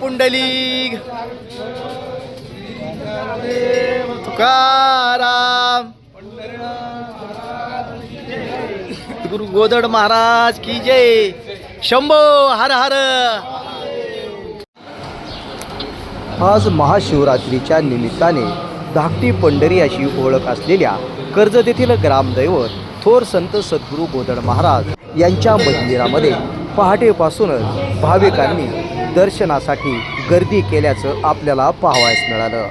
पुंडलिक तुकाराम. गुरु गोदड महाराज की जय. शंभो हर हर. आज महाशिवरात्रीच्या निमित्ताने धाकटी पंढरी अशी ओळख असलेल्या कर्जत येथील ग्रामदैवत थोर संत सद्गुरू गोदड महाराज यांच्या मंदिरामध्ये पहाटेपासूनच भाविकांनी दर्शनासाठी गर्दी केल्याचं आपल्याला पाहावयास मिळालं.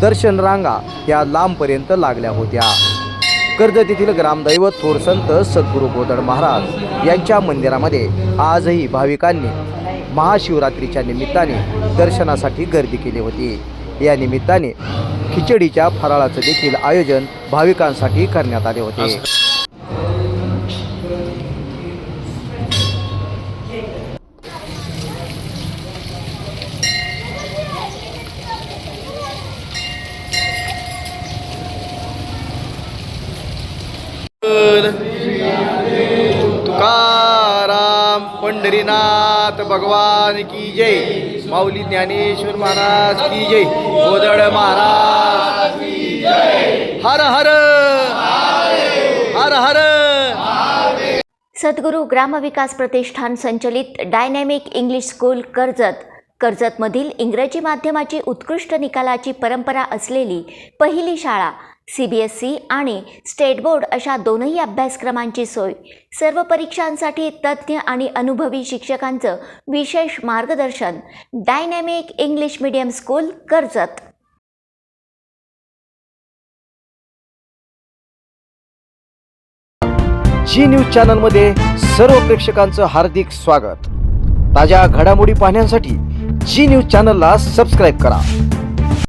दर्शन रांगा या लांबपर्यंत लागल्या होत्या. कर्जत येथील ग्रामदैवत थोर संत सद्गुरू गोदड महाराज यांच्या मंदिरामध्ये आजही भाविकांनी महाशिवरात्रीच्या निमित्ताने दर्शनासाठी गर्दी केली होती. या निमित्ताने खिचडीच्या फराळाचं देखील आयोजन भाविकांसाठी करण्यात आले होते. राम पंढरीनाथ भगवान की जय. माऊली ज्ञानेश्वर महाराज की जय. गोदड महाराज हर हर. हर हर. सद्गुरू ग्रामविकास प्रतिष्ठान संचलित डायनॅमिक इंग्लिश स्कूल कर्जत. कर्जतमधील इंग्रजी माध्यमाची उत्कृष्ट निकालाची परंपरा असलेली पहिली शाळा सी बी एस सी आणि स्टेट बोर्ड अशा दोनही अभ्यासक्रमांची सोय. सर्व परीक्षांसाठी तज्ज्ञ आणि अनुभवी शिक्षकांचं विशेष मार्गदर्शन Dynamic English Medium School Karjat. G News चॅनलमध्ये सर्व प्रेक्षकांचं हार्दिक स्वागत. ताज्या घडामोडी पाहण्यासाठी जी न्यूज चॅनलला सबस्क्राईब करा.